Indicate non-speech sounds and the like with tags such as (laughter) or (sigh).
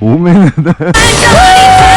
오메는. (laughs) (laughs)